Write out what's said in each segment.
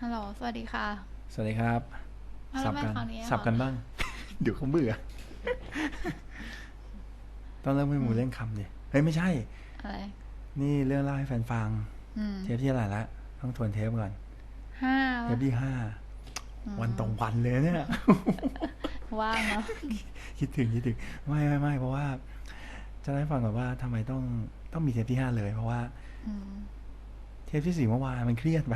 ฮัลโหล สวัสดีค่ะ สวัสดีครับอ้าวสับแล้วกันไม่คราวนี้เหรอสับกันบ้าง เดี๋ยวเขาเบื่อ ต้องเริ่มให้หมูเล่นคำดิเฮ้ยไม่ใช่ อะไร นี่เรื่องเล่าให้แฟนฟัง อืมเทปที่อะไหรละต้องทวนเทปก่อน ห้าเทปที่ห้าวันตรงวันเลยเนี่ย ว่างเนาะ คิดถึงคิดถึงไม่ไม่ไม่เพราะว่า จะได้ฟังก่อนว่าทำไมต้องต้องมีเทปที่ห้าเลย เพราะว่า อืม เทปที่สี่เมื่อวานมันเครียดไป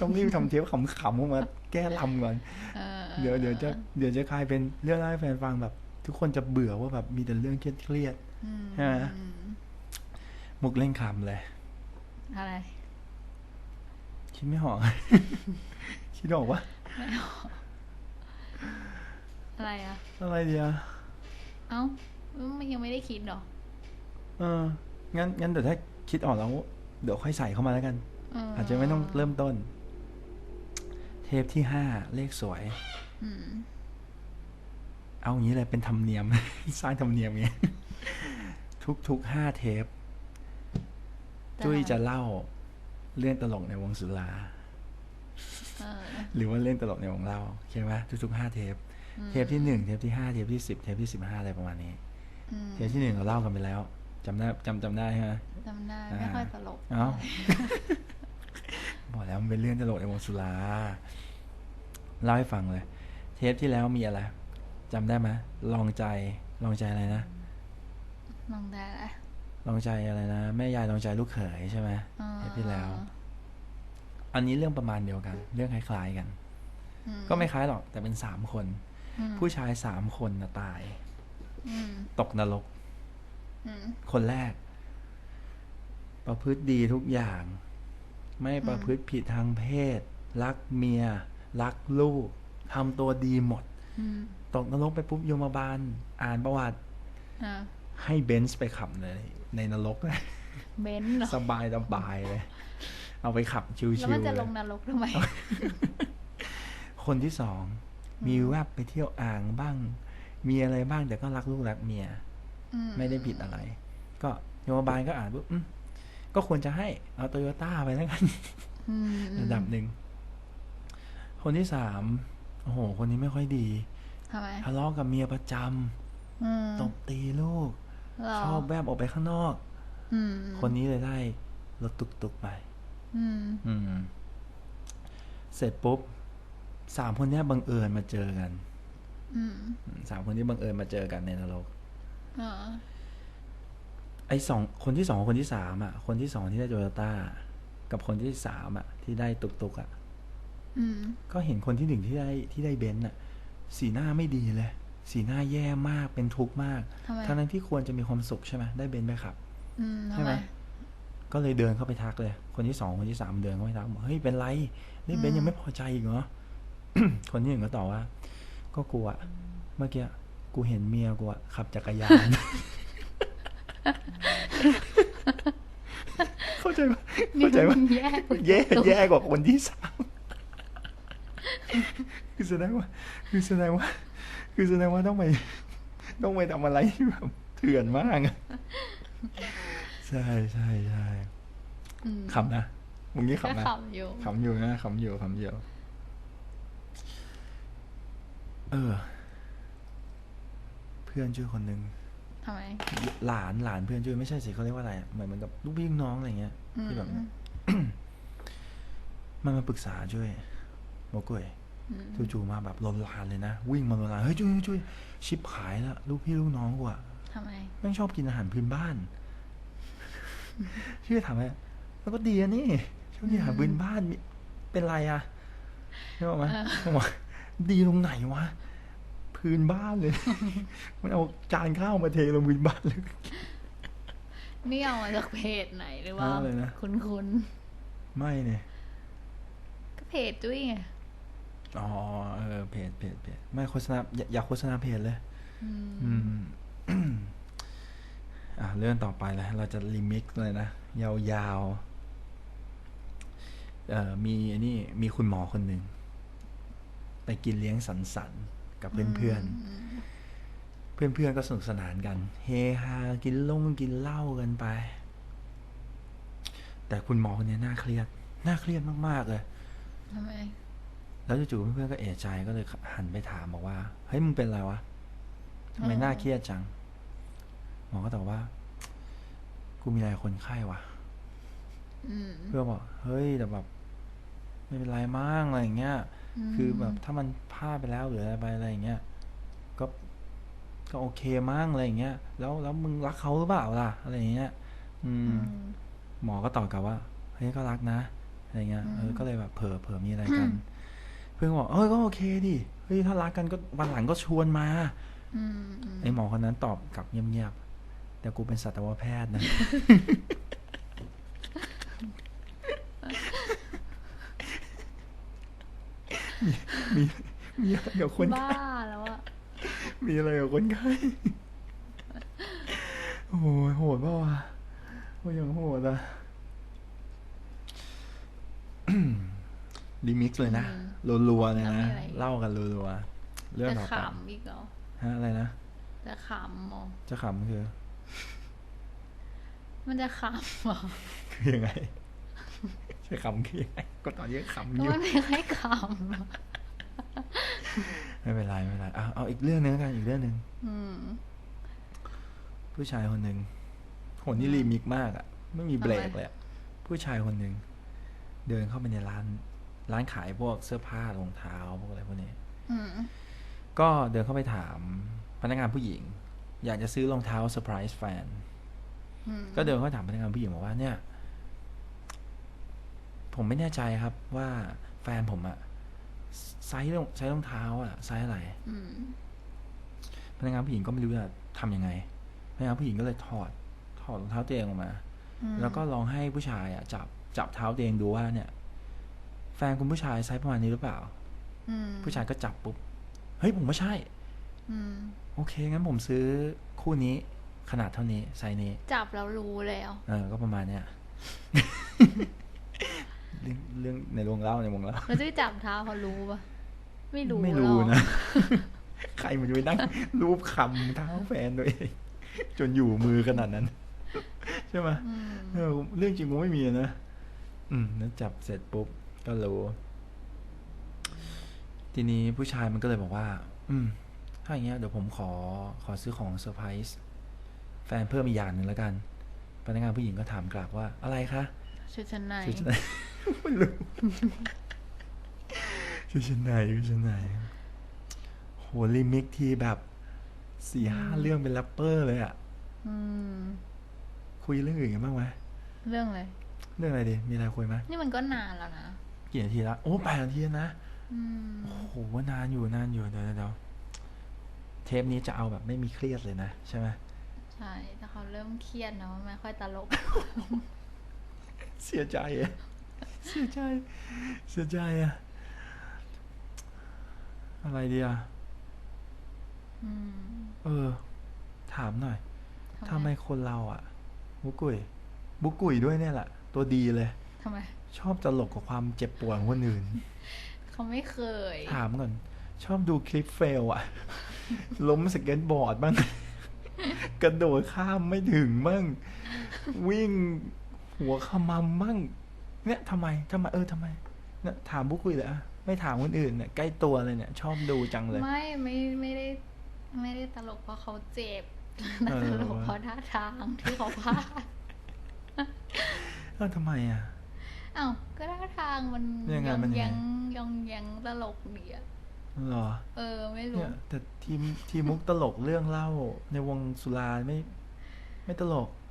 ต้องรีบทำเทปขำๆออกมาแก้ลำก่อนเออเดี๋ยวเดี๋ยวจะเดี๋ยวจะกลายเป็นเรื่องเล่าให้แฟนฟังแบบ ทุกคนจะเบื่อว่าแบบมีแต่เรื่องเครียดอืมใช่ไหมอืมๆมุกเล่นคำเลย อะไร คิดไม่ออก คิดออกว่าอะไรอะอะไรเดียวเอ้ามันยังไม่ได้คิดเหรอ เออ งั้นงั้นเดี๋ยวถ้าคิดออกแล้ว เดี๋ยวค่อยใส่เข้ามาแล้วกัน อาจจะไม่ต้องเริ่มต้น เทปที่ห้าเลขสวยอืมเอาอย่างนี้เลยเป็นธรรมเนียม สร้างธรรมเนียมไงทุกทุกห้าเทป จุ้ยจะเล่าเรื่องตลกในวงสุราเออหรือว่าเล่นตลกในวงเล่าใช่ไหมทุกๆห้าเทป เทปที่หนึ่งเทปที่ห้าเทปที่สิบเทปที่สิบห้าอะไรประมาณนี้อืมเทปที่หนึ่งเราเล่ากันไปแล้วจำได้จำจำได้ใช่ไหมจำได้ ไม่ค่อยตลกเอ้า บอกแล้วมันเป็นเรื่องตลกในวงสุราเล่าให้ฟังเลย เทปที่แล้วมีอะไรจำได้ไหมลองใจลองใจอะไรนะลองได้แหละลองใจอะไรนะแม่ยายลองใจลูกเขยใช่ไหมอ่าเทปที่แล้ว อันนี้เรื่องประมาณเดียวกัน เรื่องคล้ายๆกันอืมก็ไม่คล้ายหรอก แต่เป็นสามคนอืมผู้ชายสามคนนะตายอืมตกนรกอืมคนแรก ประพฤติดีทุกอย่าง ไม่ประพฤติผิดทางเพศ รักเมีย รักลูกทำตัวดีหมดอืมตกนรกไปปุ๊บโยมบาล อ่านประวัติอ่าให้เบนซ์ไปขับเลย ในนรกเลยเบนซ์เหรอสบายสบายเลย เอาไปขับชิวแล้วๆมันจะเลลยงนรกทำไม คนที่สองมีแวบไปเที่ยวอ่างบ้าง มีอะไรบ้างแต่ก็รักลูกรักเมียอืไม่ได้ผิดอะไร ก็โยมบาลก็อ่านปุ๊บอืม ก็ควรจะให้เอาโตโยต้าไปแล้วกันอืมระดับหนึ่ง คนที่สามโอ้โห คนนี้ไม่ค่อยดีทำไมทะเลาะกับเมียประจอืมำตบตีลูกหรชอบแวบออกไปข้างนอกอืมคนนี้เลยได้รถตุกตุกๆไปอืมอืมเสร็จปุ๊บสามคนเนี้ยบังเอิญมาเจอกันอืมอืมสามคนนี้บังเอิญมาเจอกันในนรกอ๋อ ไอ้สองคนที่สองกับคนที่สามอะ คนที่สองที่ได้โตโยต้ากับคนที่สามอะ ที่ได้ตุกตุกๆอะอืมก็เห็นคนที่หนึ่งที่ได้ที่ได้เบนซ์อะ สีหน้าไม่ดีเลย สีหน้าแย่มากเป็นทุกข์มากทำไมทั้งนั้นที่ควรจะมีความสุขใช่ไหมได้เบนซ์ไปขับอืมใช่ทำไหไมมก็เลยเดินเข้าไปทักเลย คนที่สองคนที่สามเดินเข้าไปทักบอกเฮ้ยเป็นไรนี่เบนซ์ยังไม่พอใจอีกเหรอคนที่หนึ่งก็ตอบว่า ก็กลัวเมื่อกี้กูเห็นเมียกูอะขับจักรยาน เข้าใจปะเข้าใจปะนี่มันแย่กว่าแย่แย่กว่าคนที่สามคือแสดงว่า คือแสดงว่า คือแสดงว่าต้องไปต้องไปทำอะไรที่แบบเถื่อนมากอะใช่ใช่ใช่อืมขำนะมึงนี่ก็ขำนะขำอยู่ขำอยู่นะขำอยู่ขำอยู่เออ เพื่อนชื่อคนหนึ่ง ทำไม หลานหลานเพื่อนชื่อไม่ใช่สิเขาเรียกว่าอะไรอะเหมือนเหมือนกับลูกพี่ลูกน้องอะไรเงี้ยอืมที่แบบมันมาปรึกษาช่วยโมกุยอืมจู่ๆมาแบบลนลานเลยนะ วิ่งมาลนลานเฮ้ยช่วยช่วยชิบหายแล้วลูกพี่ลูกน้องกูอะทำไมแม่งชอบกินอาหารพื้นบ้านชื่อถามว่าแล้วก็ดีอะนี่ชอบกินอาหารพื้นบ้านมีเป็นไรอะใช่ไหมบอกว่าดีตรงไหนวะ พื้นบ้านเลย มันเอาจานข้าวมาเทลงพื้นบ้านเลย นี่เอามาจากเพจไหนหรือว่าอะไรนะ คุณคุณไม่เนี่ย ก็เพจจุ้ยไง อ๋อ เออ เพจเพจเพจไม่โฆษณาอย่าอย่าโฆษณาเพจเลย อืมอืมอะเรื่องต่อไปเลยเราจะรีมิกซ์เลยนะ ยาวๆ เอ่อ มีอันนี้ มีคุณหมอคนหนึ่งไปกินเลี้ยงสันสันๆ กับเพื่อนๆ เพื่อนๆก็สนุกสนานกัน เฮฮากินลงกินเหล้ากันไป แต่คุณหมอคนนี้น่าเครียด น่าเครียดมากๆเลยทำไมแล้วจู่ๆเพื่อนๆก็เอะใจก็เลยหันไปถามบอกว่าเฮ้ยมึงเป็นอะไรวะทำไมอ๋อน่าเครียดจัง หมอก็ตอบว่ากูมีอะไรกับคนไข้วะอืมเพื่อนบอกเฮ้ยแต่แบบไม่เป็นไรมั้งอะไรอย่างเงี้ยม คือแบบถ้ามันพลาดไปแล้วหรืออะไรไปอะไรอย่างเงี้ยก็ก็โอเคมั้งอะไรอย่างเงี้ย แล้วแล้วมึงรักเขาหรือเปล่าล่ะอะไรอย่างเงี้ย อือืมมหมอก็ตอบกลับว่าเฮ้ยก็รักนะอะไรเงี้ยอืมเออก็เลยแบบเผลอเผลอมีอะไรกันอืมเพื่อนก็บอกเออก็โอเคดิเฮ้ยถ้ารักกันก็วันหลังก็ชวนมาอืมอืมไอหมอคนนั้นตอบกลับเงียบๆแต่กูเป็นสัตวแพทย์นะ มีมีมีอะไรกับคนบ้าไข้แล้วอะมีอะไรกับคนไข้โอ้ยโหดเปล่าวะโอ้ยยังโหดอะรีมิกซ์เลยนะรัวๆเลยนะเล่ากันรัวๆเรื่องจะต่อไปขำอีกเหรอฮะอะไรนะจะขำเหรอจะขำคือ มันจะขำเหรอคือยังไงใช่ ขำคือยังไงก็ตอนนี้ขำอยู่มันไม่ค่อยขำไม่เป็นไรไม่เป็นไรอะเอาอีกเรื่องหนึงกันอีกเรื่องหนึ่งผู้ชายคนหนึ่งโหนี่รีมิกมากอะ ไม่มีเบรกเลยผู้ชายคนหนึ่งเดินเข้าไปในร้าน ร้านขายพวกเสื้อผ้ารองเท้าพวกอะไรพวกนี้ก็เดินเข้าไปถามพนักงานผู้หญิง อยากจะซื้อรองเท้าเซอร์ไพรส์แฟนก็เดินเข้าไปถามพนักงานผู้หญิงบอกว่าเนี่ย ผมไม่แน่ใจครับว่าแฟนผมอะไซส์รองไซส์รองเท้าอะไซส์อะไรอืมพนักงานผู้หญิงก็ไม่รู้จะทำยังไงพนักงานผู้หญิงก็เลยถอด ถอดรองเท้าตัวเองออกมาอืมแล้วก็ลองให้ผู้ชายอะจับจับเท้าตัวเองดูว่าเนี่ย แฟนคุณผู้ชายไซส์ประมาณนี้หรือเปล่าอืมผู้ชายก็จับปุ๊บเฮ้ยผมไม่ใช่อืมโอเคงั้นผมซื้อคู่นี้ขนาดเท่านี้ไซส์นี้ จับแล้วรู้แล้วเออก็ประมาณเนี้ย เรื่องเรื่องในวงเล่าในวงเล่าแล้วจะไปจับเท้าเขารู้ปะไม่รู้ไม่รู้หอกนะ ใครมันจะไปนั่งรูปคำเท้าแฟนตัวเองจนอยู่มือขนาดนั้น ใช่ไหมอืมเออเรื่องจริงกูไม่มีนะอืมแล้วจับเสร็จปุ๊บก็รู้ทีนี้ผู้ชายมันก็เลยบอกว่า อืม ถ้าอย่างเงี้ยเดี๋ยวผมขอขอซื้อของเซอร์ไพรส์แฟนเพิ่มอีกอย่างหนึ่งแล้วกัน พนักงานผู้หญิงก็ถามกลับว่าอะไรคะ ชุดชั้นในชุดชั้นในไม่รู้ชุดชั้นในชุดชั้นในโหลิมิกทีแบบสี่ห้าเรื่องเป็นแรปเปอร์เลยอะอืมคุยเรื่องอื่นกันบ้างไหมเรื่องอะไรเรื่องอะไรดี มีอะไรคุยไหมนี่มันก็นานแล้วนะกี่นาทีละโอ้แปดนาทีแล้วนะอืมโอ้โหนานอยู่นานอยู่เดี๋ยวเดี๋ยวเดี๋ยวเทปนี้จะเอาแบบไม่มีเครียดเลยนะ ใช่ไหมใช่แต่เขาเริ่มเครียดเนอะไม่ค่อยตลก เสียใจอะเสียใจ เสียใจอะอะไรดีอะอืมเออ ถามหน่อยทำไมคนเราอะบุกกุยบุกกุยด้วยเนี่ยแหละ ตัวดีเลย ทำไม ชอบตลกกับความเจ็บปวดของคนอื่น เขาไม่เคย ถามก่อน ชอบดูคลิปเฟลอะล้มสเก็ตบอร์ดบ้าง กระโดดข้ามไม่ถึงบ้าง วิ่ง หัวขมำบ้างเนี่ยทำไมทำไมเออทำไมเนี่ยถามบุกกุยเลยอะไม่ถามคนอื่นเนี่ยใกล้ตัวเลยเนี่ย ชอบดูจังเลย ไม่ไม่ไม่ได้ ไม่ได้ตลกเพราะเขาเจ็บเอแต่อตลกเพราะท่าทางที่เขาพลาดเออทำไมอะอ้าวก็ท่าทางมันยังไงมันยังไงยังยองแยงตลกดีอะเหรอ เออ ไม่รู้เนี่ยแต่ทีมทีมมุกตลกเรื่องเล่าในวงสุราไม่ ไม่ตลกอืม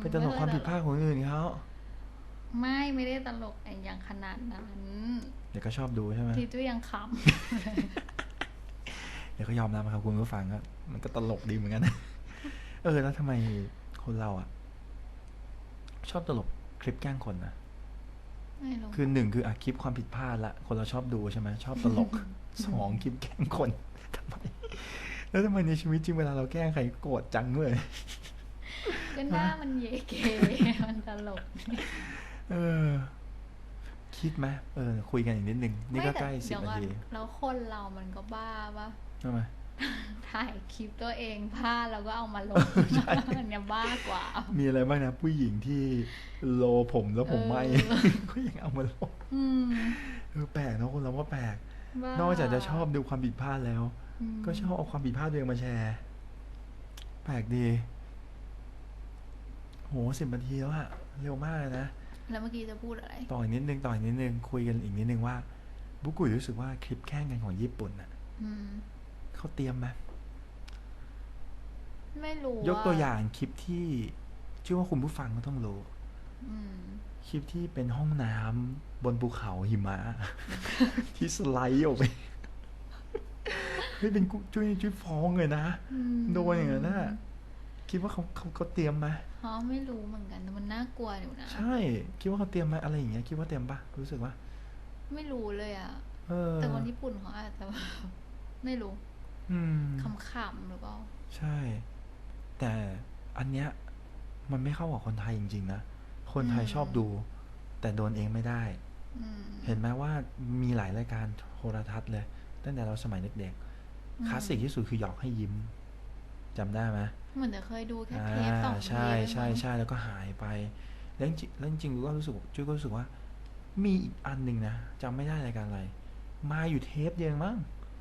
เป็นตลกความผิดพลาดของคนอื่นเขาไม่ไม่ได้ตลกอย่างขนาดนั้นเดี๋ยวก็ชอบดูใช่ไหมทีจุ้ยยังขเดี๋ยวก็ยอมรับนะครับคุณผู้ฟังก็มันก็ตลกดีเหมือนกันเออแล้วทำไมคนเราอะ ชอบตลกคลิปแกล้งคนนะำไม่รู้คือหนึ่งคืออะคลิปความผิดพลาดละคนเราชอบดูใช่ไหมชอบตลกสองคลิปแกล้งคนทำไมแล้วทำไมในชีวิตจริงเวลาเราแกล้งใครโกรธจังด้วย ก็หน้ามันเยเกมันตลก เออ คิดไหมเออ คุยกันอีกนิดนึง นี่ก็ไม่แต่ใกล้สิบเดี๋ยวนาก่อนทีแล้วคนเรามันก็บ้าปะทำไมถ่ายคลิปตัวเองพลาดแล้วก็เอามาลงใช่อันเนี้ยบ้ากว่า มีอะไรบ้างนะผู้หญิงที่โลผมแล้วผมไหมเออก็ยังเอามาลงอืมเออแปลกเนอะคนเราว่าแปลกบ้านอกจากจะชอบดูความผิดพลาดแล้วมก็ชอบเอาความผิดพลาดตัวเองมาแชร์ แปลกดี โหสิบนาทีแล้วอะเร็วมากเลยนะ แล้วเมื่อกี้จะพูดอะไร ต่ออีกนิดนึงต่ออีกนิดนึงคุยกันอีกนิดนึงว่า บุกุยรู้สึกว่าคลิปแข่งกันของญี่ปุ่นอะอืมเขาเตรียมไหมไม่รู้ยกตัวอย่างคลิปที่เชื่อว่าคุณผู้ฟังก็ต้องรู้อืมคลิปที่เป็นห้องน้ำบนภูเขาหิมะ ที่สไลด์ออกไปเฮ้ยเป็นกุจุ้ยจุ้ยฟ้องเลยนะอืมโดนอย่างนั้นน่ะ คิดว่าเขาเขาเขาเตรียมไหมอ๋อไม่รู้เหมือนกันแต่มันน่ากลัวอยู่นะใช่ คิดว่าเขาเตรียมไหมอะไรอย่างเงี้ยคิดว่าเตรียมปะรู้สึกว่า ไม่รู้เลยอะเออแต่คนญี่ปุ่นเขาอาจจะไม่รู้ อืมขำๆหรือเปล่าใช่ แต่อันเนี้ย มันไม่เข้ากับคนไทยจริงๆนะคนไทยอืมชอบดู แต่โดนเองไม่ได้อืมเห็นไหมว่ามีหลายรายการโทรทัศน์เลย ตั้งแต่เราสมัยเด็กอืมๆคลาสสิกที่สุดคือหยอกให้ยิ้ม จำได้ไหมเหมือนจะเคยดูแค่อ่าเทปสองเทปใช่เองใช่มั้งใช่แล้วก็หายไป แล้วจริงๆแล้วจริงๆก็รู้สึกจุ้ยก็รู้สึกว่า มีอีกอันหนึ่งนะจำไม่ได้รายการอะไร มาอยู่เทปเดียวมั้ง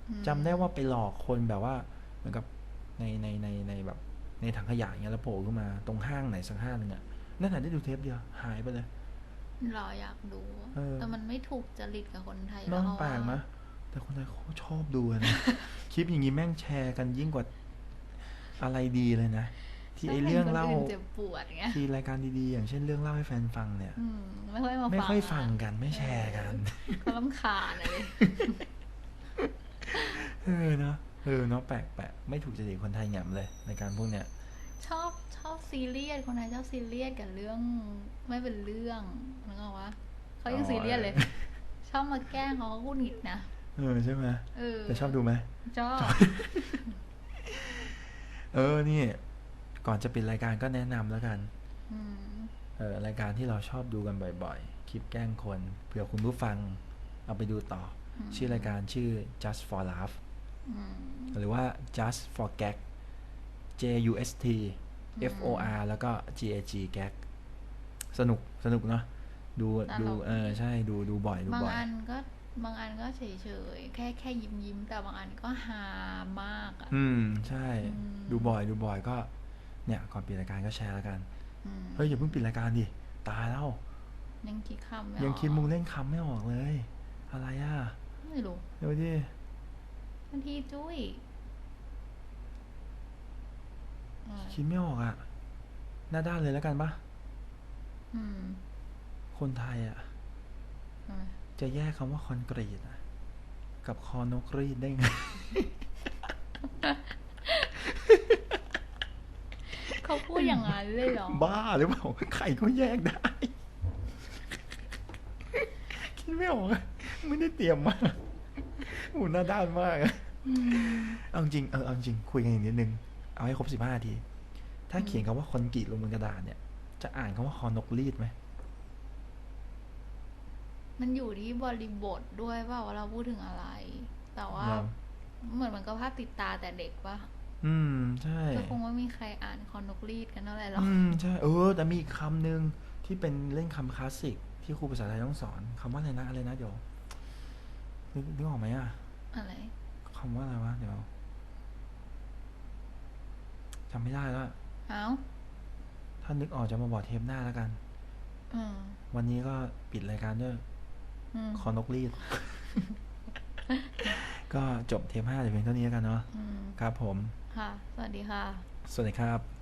อืมจำได้ว่าไปหลอกคนแบบว่า เหมือนกับในในในในแบบในถังขยะอย่างเงี้ยแล้วโผล่ขึ้นมาตรงห้างไหนสักห้างหนึงอะนั่นแหละได้ดูเทปเดียวหายไปเลยเราอยากดูเออแต่มันไม่ถูกจริตกับคนไทยน้องเราแปลกอะมะแต่คนไทยเขาชอบดูอะนะ คลิปอย่างงี้แม่งแชร์กันยิ่งกว่า อะไรดีเลยนะ ที่ไอเรื่องเล่าชบห็นคนนเจ็บปวดเงี้ยที่รายการดีๆ อย่างเช่นเรื่องเล่าให้แฟนฟังเนี่ยอืมไม่ค่อยมาไม่ฟังค่อยอะฟังกันไม่แชร์กันเขาลำคาญอะไรเออเนาะเออเนาะแปลกแปลกไม่ถูกจริตคนไทยแหงมเลยในการพวกเนี้ยชอบชอบซีเรียสคนไทยชอบซีเรียสกับเรื่องไม่เป็นเรื่องนึกออกวะเขายังซีเรียสเลย ชอบมาแกล้งเขาก็พูดหงิดนะเออใช่ไหมเออแต่ชอบดูไหมชอบ เออนี่ก่อนจะปิดรายการก็แนะนำแล้วกันอืมเออรายการที่เราชอบดูกันบ่อยๆ คลิปแกล้งคนเผื่อคุณผู้ฟังเอาไปดูต่ออชื่อรายการชื่อ just for laugh อืมหรือว่า just for gag J U S T F O R แล้วก็ G A G gag สนุกสนุกเนาะดูดูเออใช่ดูดูบ่อยดูบางบ่อยอันก็ บางอันก็เฉยเฉยๆแค่แค่ยิ้มยิ้มๆแต่บางอันก็ฮามากอะ อืม ใช่อืมดูบ่อยดูบ่อยก็ เนี่ย ก่อนปิดรายการก็แชร์แล้วกันอืมเฮ้ยอย่าเพิ่งปิดรายการดิตายแล้วยังคิดคำไม่ยังออกคิดมุงเล่นคำไม่ออกเลย อะไรอะ ไม่รู้เดี๋ยวดิบางทีจุ้ยเออคิดไม่ออกอะ หน้าด้านเลยแล้วกันปะอืมคนไทยอะทำไม จะแยกคำว่าคอนกรีตอะกับคอนกรีตได้ไง เขาพูดอย่างนั้นเลยเหรอ บ้าหรือเปล่าใครก็แยกได้ คิดไม่ออกอะไม่ได้เตรียมมาโอ้หน้าด้านมากอะอืมเอาจริงเออเอาจริงคุยกันอีกนิดนึง เอาให้ครบสิบห้านาที ถ้าเขียนคำว่าคอนกรีตลงบนกระดาษเนี่ย จะอ่านคำว่าคอนกรีตไหม มันอยู่ที่บริบทด้วยว่าว่าเราพูดถึงอะไร แต่ว่าเราเหมือนมันก็ภาพติดตาแต่เด็กปะอืม ใช่ก็คงว่ามีใครอ่านคอนนกรีดกันเท่าไหร่หรอกอืมใช่เออ แต่มีอีกคำหนึ่งที่เป็นเล่นคำคลาสสิก ที่ครูภาษาไทยต้องสอนคำว่าอะไรนะอะไรนะเดี๋ยวนึกนึกออกไหมอะอะไรคำว่าอะไรวะเดี๋ยวจำไม่ได้แล้วอะเอ้าถ้านึกออกจะมาบอกเทปหน้าแล้วกันอืมวันนี้ก็ปิดรายการด้วยอืม คอนกรีด ก็จบเทปห้าแต่เพียงเท่านี้แล้วกันเนาะอืมครับผม ค่ะ สวัสดีค่ะ สวัสดีครับ